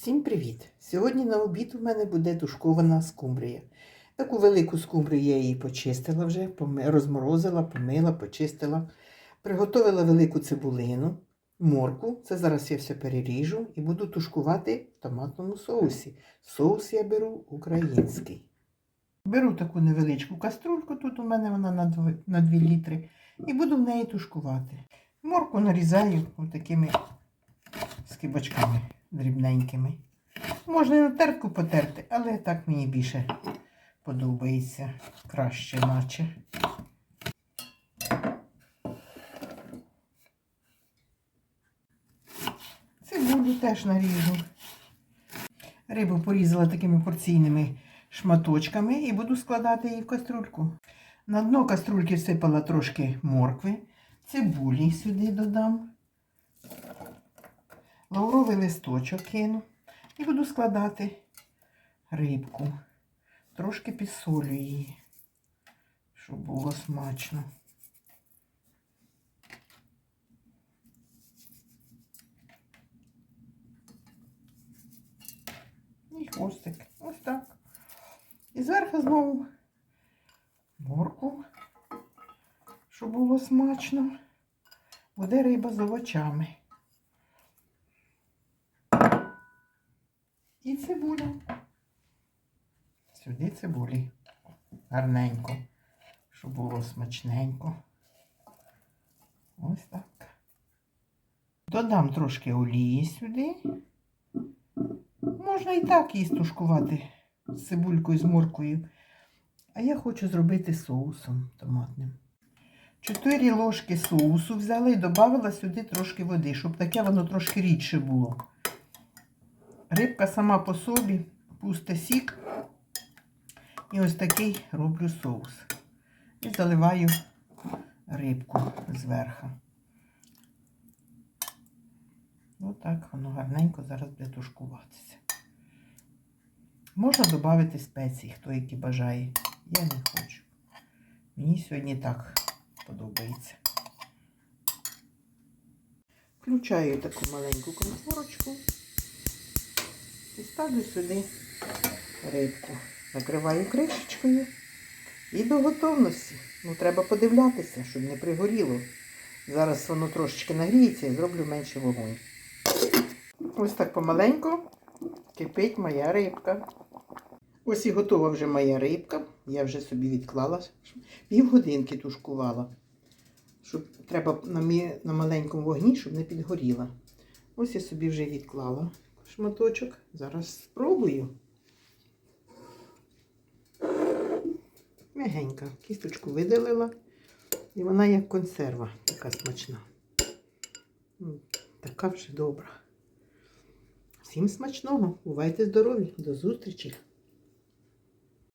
Всім привіт! Сьогодні на обід у мене буде тушкована скумбрія. Таку велику скумбрію я її почистила вже, розморозила, помила, почистила. Приготовила велику цибулину, морку. Це зараз я все переріжу і буду тушкувати в томатному соусі. Соус я беру український. Беру таку невеличку каструльку, тут у мене вона на 2, на 2 літри, і буду в неї тушкувати. Морку нарізаю такими скибочками дрібненькими. Можна і на тертку потерти, але так мені більше подобається. Краще, наче. Цибулю теж наріжу. Рибу порізала такими порційними шматочками і буду складати її в каструльку. На дно каструльки всипала трошки моркви, цибулі сюди додам лавровий листочок кину і буду складати рибку. Трошки підсолю її, щоб було смачно. І хвостик. Ось так. І зверху знову морку, щоб було смачно. Буде риба з овочами. І цибуля. Сюди цибулі. Гарненько, щоб було смачненько. Ось так. Додам трошки олії сюди. Можна і так її стушкувати з цибулькою, з моркою. А я хочу зробити соусом томатним. 4 ложки соусу взяла і додала сюди трошки води, щоб таке воно трошки рідше було. Рибка сама по собі пусте сік. І ось такий роблю соус. І заливаю рибку зверху. Отак воно гарненько зараз буде тушкуватися. Можна додати спеції, хто які бажає. Я не хочу. Мені сьогодні так подобається. Включаю таку маленьку конфорочку. Ставлю сюди рибку. Накриваю кришечкою і до готовності. Ну, треба подивлятися, щоб не пригоріло. Зараз воно трошечки нагріється і зроблю менше вогонь. Ось так помаленьку кипить моя рибка. Ось і готова вже моя рибка. Я вже собі відклала. Півгодинки тушкувала. Щоб треба на, мі... на маленькому вогні, щоб не підгоріла. Ось я собі вже відклала шматочок. Зараз спробую. Мягенька. Кісточку видалила. І вона як консерва, така смачна. Така вже добра. Всім смачного. Бувайте здорові. До зустрічі!